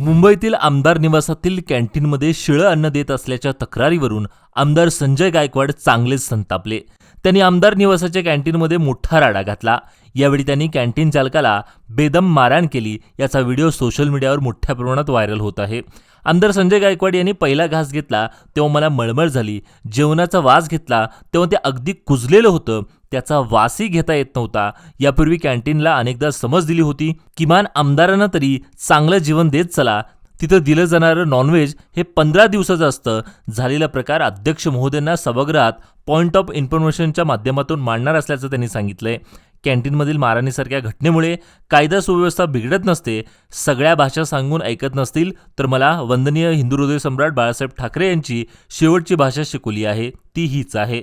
मुंबईतील आमदार निवासातील कॅन्टीनमध्ये शिळं अन्न देत असल्याच्या तक्रारीवरून आमदार संजय गायकवाड चांगलेच संतापले. त्यांनी आमदार निवासाच्या कॅन्टीनमध्ये मोठा राडा घातला. यावेळी त्यांनी कॅन्टीन चालकाला बेदम मारहाण केली. याचा व्हिडिओ सोशल मीडियावर मोठ्या प्रमाणात व्हायरल होत आहे. आमदार संजय गायकवाड यांनी पहिला घास घेतला तेव्हा मला मळमळ झाली. जेवणाचा वास घेतला तेव्हा ते अगदी कुजलेलं होतं. त्याचा वासही घेता येत नव्हता. यापूर्वी कॅन्टीनला अनेकदा समज दिली होती. किमान आमदारांना तरी चांगलं जीवन देत चला. तिथं दिलं जाणारं नॉनव्हेज हे पंधरा दिवसाचं असतं. झालेला प्रकार अध्यक्ष महोदयांना सभागृहात पॉईंट ऑफ इन्फॉर्मेशनच्या माध्यमातून मांडणार असल्याचं त्यांनी सांगितलंय. कॅन्टीनमधील मारहाणीसारख्या घटनेमुळे कायदा सुव्यवस्था बिघडत नसते सगळ्या भाषा सांगून ऐकत नसतील तर मला वंदनीय हिंदू हृदय सम्राट बाळासाहेब ठाकरे यांची शेवटची भाषा शिकवली आहे ती हीच आहे.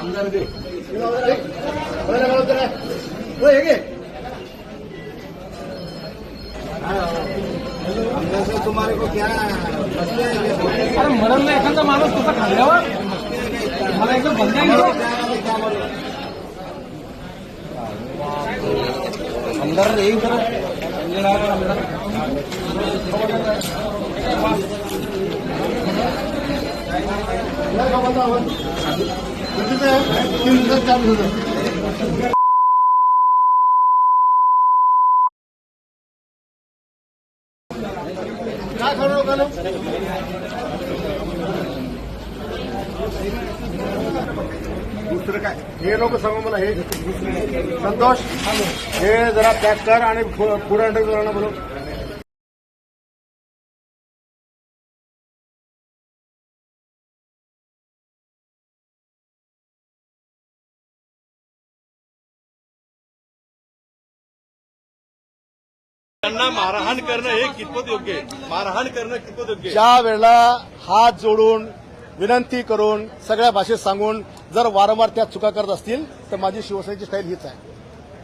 आमदार दे हे घे आमदार से तुम्हारे को क्या अरे मरण नाही एखादा माणूस तुझा खाल्ल्यावर मला एकदम बंद आमदार येईल तर तीन दिवसात चालू होतं काय खरं लोकांना दुसरं काय? हे लोक सांगू मला हे संतोष हे जरा पॅक कर आणि पु- जरा बोलू त्यांना मारहाण करणं हे कितपत योग्य आहे? मारहाण करणं कितपत योग्य आहे? ज्या वेळेला हात जोडून विनंती करून सगळ्या भाषेत सांगून जर वारंवार त्या चुका करत असतील तर माझी शिवसेनेची स्टाईल हीच आहे.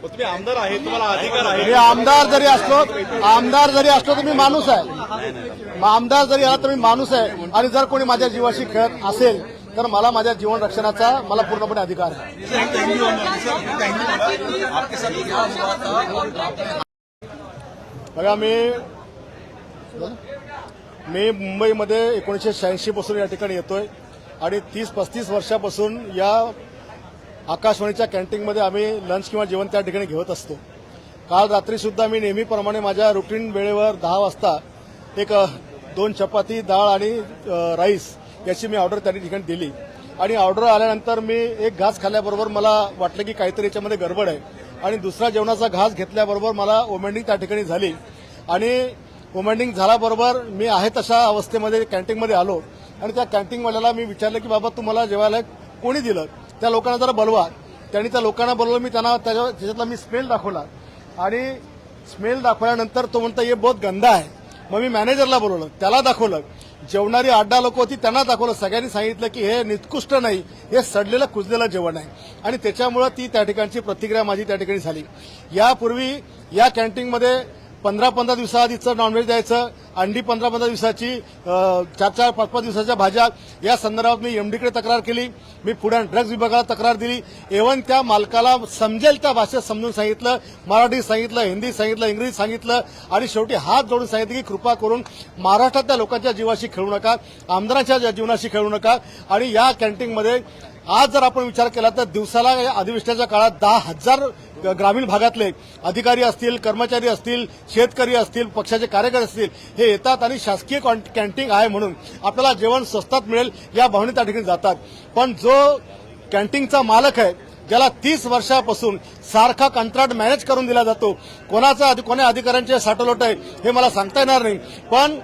मग तुम्ही आमदार आहे तुम्हाला अधिकार मी आहे आमदार जरी असलो आमदार जरी असलो तर मी माणूस आहे. मग आमदार जरी आला तर मी माणूस आहे. आणि जर कोणी माझ्या जीवाशी खेळत असेल तर मला माझ्या जीवन रक्षणाचा मला पूर्णपणे अधिकार आहे. बघा मी मी मुंबईमध्ये एकोणीसशे शहाऐंशीपासून या ठिकाणी येतोय आणि तीस पस्तीस वर्षापासून या आकाशवाणीच्या कॅन्टीनमध्ये आम्ही लंच किंवा जेवण त्या ठिकाणी घेत असतो. काल रात्रीसुद्धा मी नेहमीप्रमाणे माझ्या रुटीन वेळेवर दहा वाजता एक दोन चपाती डाळ आणि राईस याची मी ऑर्डर त्या ठिकाणी दिली. आणि ऑर्डर आल्यानंतर मी एक घास खाल्ल्याबरोबर मला वाटलं की काहीतरी याच्यामध्ये गडबड आहे. आणि दुसरा जेवणाचा घास घेतल्याबरोबर मला ओमेंडिंग त्या ठिकाणी झाली. आणि ओमेंडिंग झाल्याबरोबर मी आहे तशा अवस्थेमध्ये कॅन्टीनमध्ये आलो आणि त्या कॅन्टीनवाल्याला मी विचारलं की बाबा तुम्हाला जेवायला कोणी दिलं? त्या लोकांना जरा बोलवा. त्यांनी त्या लोकांना बोलवलं मी त्यांना त्याच्या त्याच्यातला मी स्मेल दाखवला. आणि स्मेल दाखवल्यानंतर तो म्हणता हे बहुत गंदा आहे. मग मी मॅनेजरला बोलवलं त्याला दाखवलं. जेवणारी अड्डा लोक होती त्यांना दाखवलं. सगळ्यांनी सांगितलं की हे निकृष्ट नाही हे सडलेलं कुजलेलं जेवण आहे. आणि त्याच्यामुळं ती त्या ठिकाणची प्रतिक्रिया माझी त्या ठिकाणी झाली. यापूर्वी या कॅन्टीनमध्ये पंधरा पंधरा दिवसाआधीचं नॉनव्हेज द्यायचं अंडी पंधरा पंधरा दिवसाची चार चार पाच पाच दिवसाच्या भाज्या. या संदर्भात मी एमडीकडे तक्रार केली. मी पुढे ड्रग्ज विभागाला तक्रार दिली. एवन त्या मालकाला समजेल त्या भाषेत समजून सांगितलं. मराठी सांगितलं हिंदी सांगितलं इंग्रजी सांगितलं. आणि शेवटी हात जोडून सांगितलं की कृपा करून महाराष्ट्रातल्या लोकांच्या जीवाशी खेळू नका आमदारांच्या जीवनाशी खेळू नका. आणि या कॅन्टीनमध्ये आज जर आपण विचार केला तर दिवसाला या अधिवेशनाच्या काळात दहा हजार ग्रामीण भागातले अधिकारी असतील कर्मचारी असतील शेतकरी असतील पक्षाचे कार्यकर्ते असतील हे येतात आणि शासकीय कॉन- कॅन्टीन आहे म्हणून आपल्याला जेवण स्वस्तात मिळेल या भावने त्या ठिकाणी जातात. पण जो कॅन्टीनचा मालक आहे ज्याला तीस वर्षापासून सारखा कंत्राट मॅनेज करून दिला जातो कोणाचा कोण्या अधिकाऱ्यांचे साठवलोट आहे हे मला सांगता येणार नाही. पण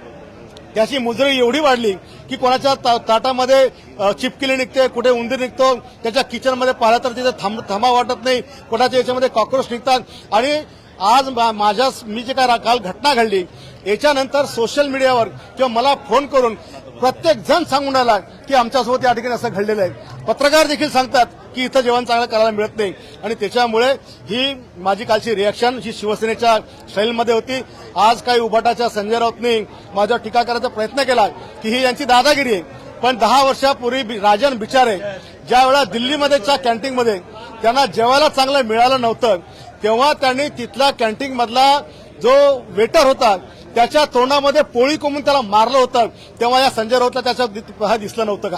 त्याची मुजरी एवढी वाढली की कोणाच्या ता- ताटामध्ये चिपकिली निघते कुठे उंदीर निघतो त्याच्या किचनमध्ये पाहिलं तर तिथे थांब थांबा वाटत नाही कोणाच्या याच्यामध्ये कॉक्रोच निघतात. आणि आज माझ्या मी जे काय काल घटना घडली याच्यानंतर सोशल मीडियावर किंवा मला फोन करून प्रत्येक जण सांगून राहिला की आमच्यासोबत या ठिकाणी असं घडलेलं आहे. पत्रकार देखील सांगतात की इथं जेवण चांगलं करायला मिळत नाही. आणि त्याच्यामुळे ही माझी कालची रिॲक्शन ही शिवसेनेच्या शैलीमध्ये होती आज काही उभाटाच्या संजय राऊतनी माझ्यावर टीका करायचा प्रयत्न केला की ही यांची दादागिरी आहे. पण दहा वर्षापूर्वी राजन बिचारे ज्या वेळा दिल्लीमध्येच्या कॅन्टीनमध्ये त्यांना जेवायला चांगलं मिळालं नव्हतं तेव्हा त्यांनी तिथला कॅन्टीनमधला जो वेटर होता त्याच्या तोंडामध्ये पोळी कोंबून त्याला मारलं होतं. तेव्हा या संजय राऊतला त्याच्या दि- हा दिसलं नव्हतं का?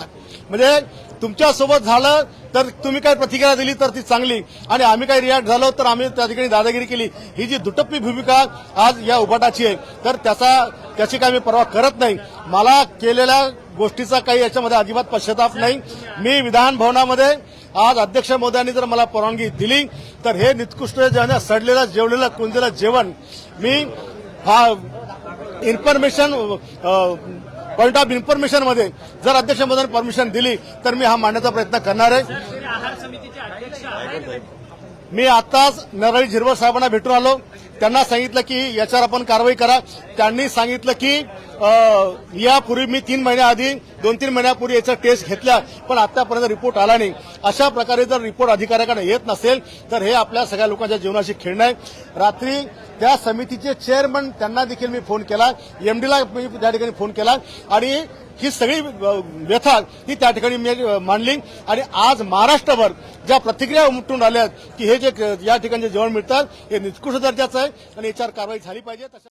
म्हणजे तुमच्यासोबत झालं तर तुम्ही काय प्रतिक्रिया दिली तर ती चांगली. आणि आम्ही काही रिॲक्ट झालो तर आम्ही त्या ठिकाणी दादागिरी केली. ही जी दुटप्पी भूमिका आज या उभाटाची आहे तर त्याचा त्याची काही मी परवा करत नाही. मला केलेल्या गोष्टीचा काही याच्यामध्ये अजिबात पश्चाताप नाही. मी विधान भवनामध्ये आज अध्यक्ष महोदयांनी जर मला परवानगी दिली तर हे निकृष्ट सडलेलं जेवलेलं कुंजलं जेवण मी हा इन्फॉर्मेशन पॉईंट ऑफ इन्फॉर्मेशनमध्ये जर अध्यक्ष महोदयांनी परमिशन दिली तर मी हा मांडण्याचा प्रयत्न करणार आहे. मी आताच नरळी झिरवळ साहेबांना भेटून आलो. त्यांना सांगितलं की याच्यावर आपण कारवाई करा. त्यांनी सांगितलं की यापूर्वी मी तीन महिन्याआधी दोन तीन महिन्यापूर्वी याचा टेस्ट घेतल्या पण आतापर्यंत रिपोर्ट आला नाही. अशा प्रकारे जर रिपोर्ट अधिकाऱ्याकडे येत नसेल तर हे आपल्या सगळ्या लोकांच्या जीवनाशी खेळणं आहे. रात्री त्या समितीचे चेअरमन त्यांना देखील मी फोन केला. एमडीला मी त्या ठिकाणी फोन केला. आणि ही सगळी व्यथा ही त्या ठिकाणी मी मांडली. आणि आज महाराष्ट्रभर ज्या प्रतिक्रिया उमटून आल्या आहेत की हे जे या ठिकाणी जेवण मिळतात हे निकृष्ट दर्जाचं आहे. आणि याच्यावर कारवाई झाली पाहिजे. तसं